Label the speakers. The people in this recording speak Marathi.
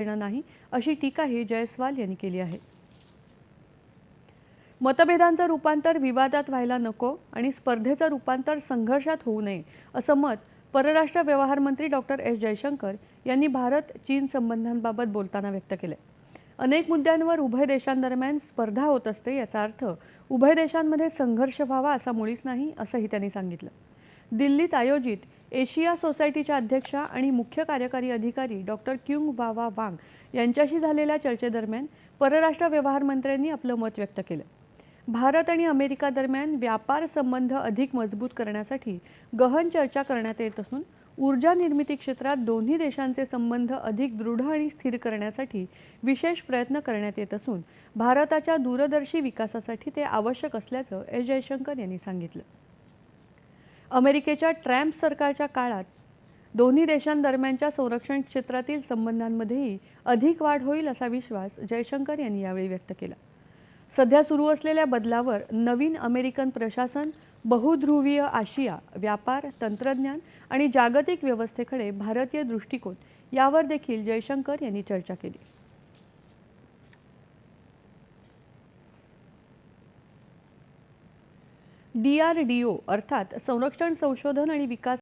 Speaker 1: देणं नाही अशी टीकाही जयस्वाल यांनी केली आहे. मतभेदांचं रूपांतर विवादात व्हायला नको आणि स्पर्धेचं रूपांतर संघर्षात होऊ नये असं मत परराष्ट्र व्यवहार मंत्री डॉक्टर एस. जयशंकर यांनी भारत चीन संबंधांबाबत बोलताना व्यक्त केलं अनेक मुद्द्यांवर उभय देशांदरम्यान स्पर्धा होत असते याचा अर्थ उभय देशांमध्ये संघर्ष व्हावा असा मुळीच नाही असंही त्यांनी सांगितलं. दिल्लीत आयोजित एशिया सोसायटीच्या अध्यक्षा आणि मुख्य कार्यकारी अधिकारी डॉक्टर क्युंग वावा वांग यांच्याशी झालेल्या चर्चेदरम्यान परराष्ट्र व्यवहार मंत्र्यांनी आपलं मत व्यक्त केलं. भारत आणि अमेरिका दरम्यान व्यापार संबंध अधिक मजबूत करण्यासाठी गहन चर्चा करण्यात येत असून ऊर्जा निर्मिती क्षेत्रात दोन्ही देशांचे संबंध अधिक दृढ आणि स्थिर करण्यासाठी विशेष प्रयत्न करण्यात येत असून भारताच्या दूरदर्शी विकासासाठी ते आवश्यक असल्याचं एस जयशंकर यांनी सांगितलं. अमेरिकेच्या ट्रॅम्प सरकारच्या काळात दोन्ही देशांदरम्यानच्या संरक्षण क्षेत्रातील संबंधांमध्येही अधिक वाढ होईल असा विश्वास जयशंकर यांनी यावेळी व्यक्त केला. सध्या सुरू असलेल्या बदलावर नवीन अमेरिकन प्रशासन बहुध्रुवीय आशिया व्यापार तंत्रज्ञान आणि जागतिक व्यवस्थेकडे भारतीय दृष्टिकोन यावर देखील जयशंकर यांनी चर्चा केली. डी आर डी ओ अर्थात संरक्षण संशोधन आणि विकास